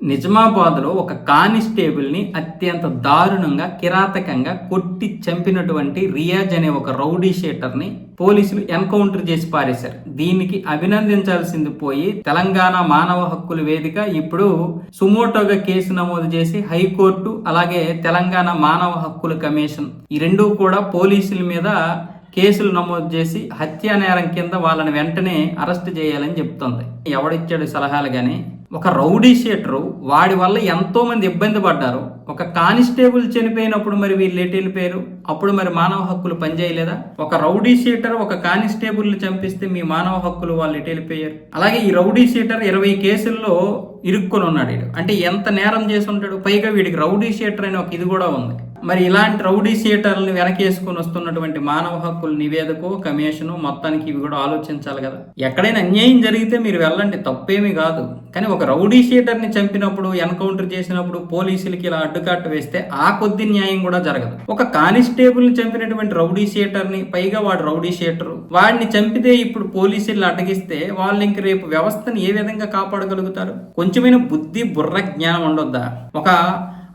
నిజామాబాద్లో ఒక కానిస్టేబుల్ని అత్యంత దారుణంగా కిరాతకంగా కొట్టి చంపినటువంటి రియాజ్ అనే ఒక రౌడీ షేటర్ని పోలీసులు ఎన్కౌంటర్ చేసి పారేశారు. దీనికి అభినందించాల్సింది పోయి తెలంగాణ మానవ హక్కుల వేదిక ఇప్పుడు సుమోటోగా కేసు నమోదు చేసి హైకోర్టు అలాగే తెలంగాణ మానవ హక్కుల కమిషన్ ఈ రెండు కూడా పోలీసుల మీద కేసులు నమోదు చేసి హత్యా నేరం కింద వాళ్ళని వెంటనే అరెస్ట్ చేయాలని చెప్తుంది. ఎవడిచ్చాడు సలహాలు కానీ ఒక రౌడీ షీటరు వాడి వల్ల ఎంతో మంది ఇబ్బంది పడ్డారు. ఒక కానిస్టేబుల్ చనిపోయినప్పుడు మరి వీళ్ళు ఎటు వెళ్ళిపోయారు అప్పుడు మరి మానవ హక్కులు పనిచేయలేదా? ఒక రౌడీ షీటర్ ఒక కానిస్టేబుల్ చంపిస్తే మీ మానవ హక్కులు వాళ్ళు ఎటు వెళ్ళిపోయారు అలాగే ఈ రౌడీ షీటర్ ఇరవై కేసుల్లో ఇరుక్కొని ఉన్నాడు అంటే ఎంత నేరం చేసి ఉంటాడు? పైగా వీడికి రౌడీ షీటర్ అనే ఒక ఇది కూడా ఉంది. మరి ఇలాంటి రౌడీ షీటర్లను వెనకేసుకుని వస్తున్నటువంటి మానవ హక్కుల నివేదిక కమిషను మొత్తానికి ఇవి కూడా ఆలోచించాలి కదా. ఎక్కడైనా అన్యాయం జరిగితే మీరు వెళ్ళండి తప్పేమీ కాదు. కానీ ఒక రౌడీ షీటర్ని చంపినప్పుడు ఎన్కౌంటర్ చేసినప్పుడు పోలీసులకి ఇలా అడ్డుకట్ట వేస్తే ఆ కొద్ది న్యాయం కూడా జరగదు. ఒక కానిస్టేబుల్ని చంపినటువంటి రౌడీ షీటర్ని పైగా వాడు రౌడీ షీటరు వాడిని చంపితే ఇప్పుడు పోలీసులు అడ్డగిస్తే వాళ్ళు ఇంక రేపు వ్యవస్థను ఏ విధంగా కాపాడగలుగుతారు? కొంచెమైన బుద్ధి బుర్ర జ్ఞానం ఉండొద్దా? ఒక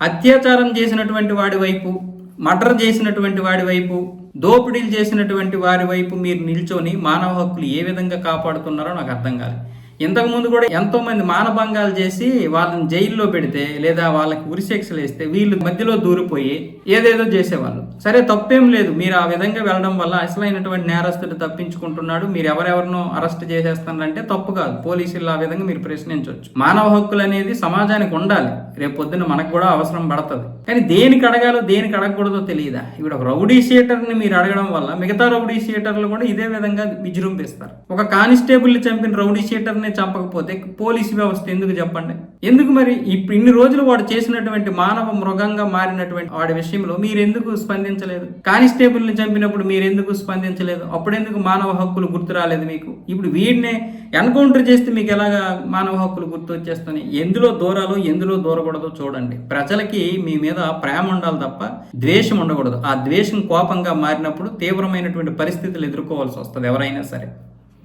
అత్యాచారం చేసినటువంటి వాడి వైపు మర్డర్ చేసినటువంటి వాడి వైపు దోపిడీలు చేసినటువంటి వారి వైపు మీరు నిల్చొని మానవ హక్కులు ఏ విధంగా కాపాడుతున్నారో నాకు అర్థం కాదు ఇంతకుముందు కూడా ఎంతో మంది మానభంగాలు చేసి వాళ్ళని జైల్లో పెడితే లేదా వాళ్ళకి ఉరిశిక్షలు వేస్తే వీళ్ళు మధ్యలో దూరిపోయి ఏదేదో చేసేవాళ్ళు. సరే తప్పేం లేదు. మీరు ఆ విధంగా వెళ్ళడం వల్ల అసలైనటువంటి నేరస్తుడు తప్పించుకుంటున్నాడు. మీరు ఎవరెవరినో అరెస్ట్ చేసేస్తానంటే తప్పు కాదు. పోలీసులు ఆ విధంగా మీరు ప్రశ్నించవచ్చు. మానవ హక్కులు అనేది సమాజానికి ఉండాలి. రేపు పొద్దున మనకు కూడా అవసరం పడుతుంది. కానీ దేనికి అడగాలో దేనికి అడగకూడదో తెలియదా? ఇప్పుడు ఒక రౌడీ షీటర్ని మీరు అడగడం వల్ల మిగతా రౌడీ షీటర్లు కూడా ఇదే విధంగా విజృంభిస్తారు. ఒక కానిస్టేబుల్ని చంపిన రౌడీ షీటర్ని చంపకపోతే పోలీసు వ్యవస్థ ఎందుకు చెప్పండి? ఎందుకు మరి ఇప్పుడు ఇన్ని రోజులు వాడు చేసినటువంటి మానవ మృగంగా మారినటువంటి వాడి విషయంలో మీరు ఎందుకు స్పందించలేదు? కానిస్టేబుల్ని చంపినప్పుడు మీరు ఎందుకు స్పందించలేదు? అప్పుడెందుకు మానవ హక్కులు గుర్తు రాలేదు మీకు? ఇప్పుడు వీడినే ఎన్కౌంటర్ చేస్తే మీకు ఎలాగా మానవ హక్కులు గుర్తు వచ్చేస్తున్నాయి? ఎందులో దూరాలో ఎందులో దూరకూడదో చూడండి. ప్రజలకి మీ మీద ప్రేమ ఉండాలి తప్ప ద్వేషం ఉండకూడదు. ఆ ద్వేషం కోపంగా మారినప్పుడు తీవ్రమైనటువంటి పరిస్థితులు ఎదుర్కోవాల్సి వస్తుంది ఎవరైనా సరే.